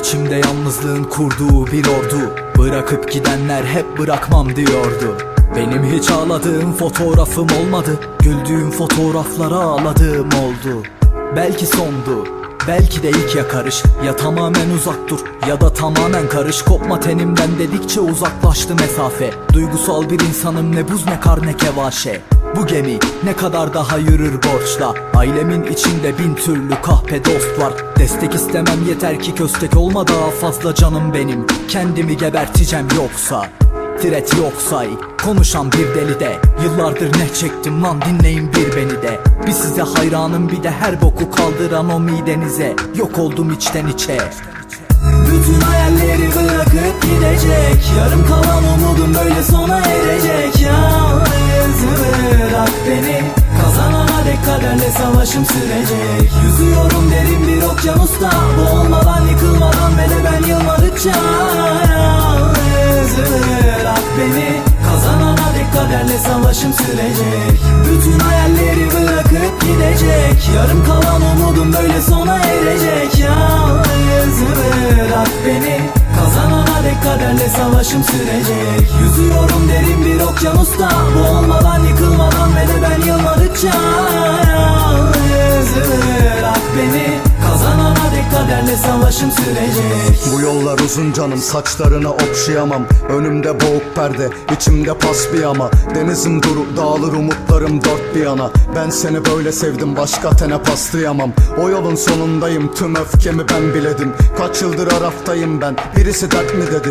Yalnızlığın kurduğu bir ordu. Bırakıp gidenler hep bırakmam diyordu. Benim hiç ağladığım fotoğrafım olmadı. Güldüğüm fotoğraflara ağladığım oldu. Belki sondu Belki de ilk yakarış Ya tamamen uzak dur ya da tamamen karış. Kopma tenimden dedikçe uzaklaştı mesafe. Duygusal bir insanım ne buz ne kar ne kevaşe Bu gemi ne kadar daha yürür borçla? Ailemin içinde bin türlü kahpe dost var. Destek istemem yeter ki köstek olma daha fazla canım benim. Kendimi geberteceğim yoksa Tiret yok say Konuşan bir deli de Yıllardır ne çektim lan dinleyin bir beni de. Bir size hayranım bir de her boku kaldıran o midenize. Yok oldum içten içe. Bütün hayalleri bırakıp gidecek. Yarım kalan umudum böyle sona erecek. Yalnız savaşım sürecek. Yüzüyorum derin bir okyanusta. Boğulmadan yıkılmadan ve de ben yılmadıkça. Yalnız bırak beni. Kazanana dek kaderle savaşım sürecek. Bütün hayalleri bırakıp gidecek. Yarım kalan umudum böyle sona erecek. Yalnız bırak beni. Kazanana dek kaderle savaşım sürecek. Yüzüyorum derin bir okyanusta. Boğulmadan kaderle savaşım sürecek. Bu yollar uzun canım saçlarına okşayamam Önümde boğuk perde içimde pas bir ama. Denizim duru dağılır umutlarım dört bir yana. Ben seni böyle sevdim başka tene paslayamam O yolun sonundayım tüm öfkemi ben biledim. Kaç yıldır araftayım ben birisi dert mi dedi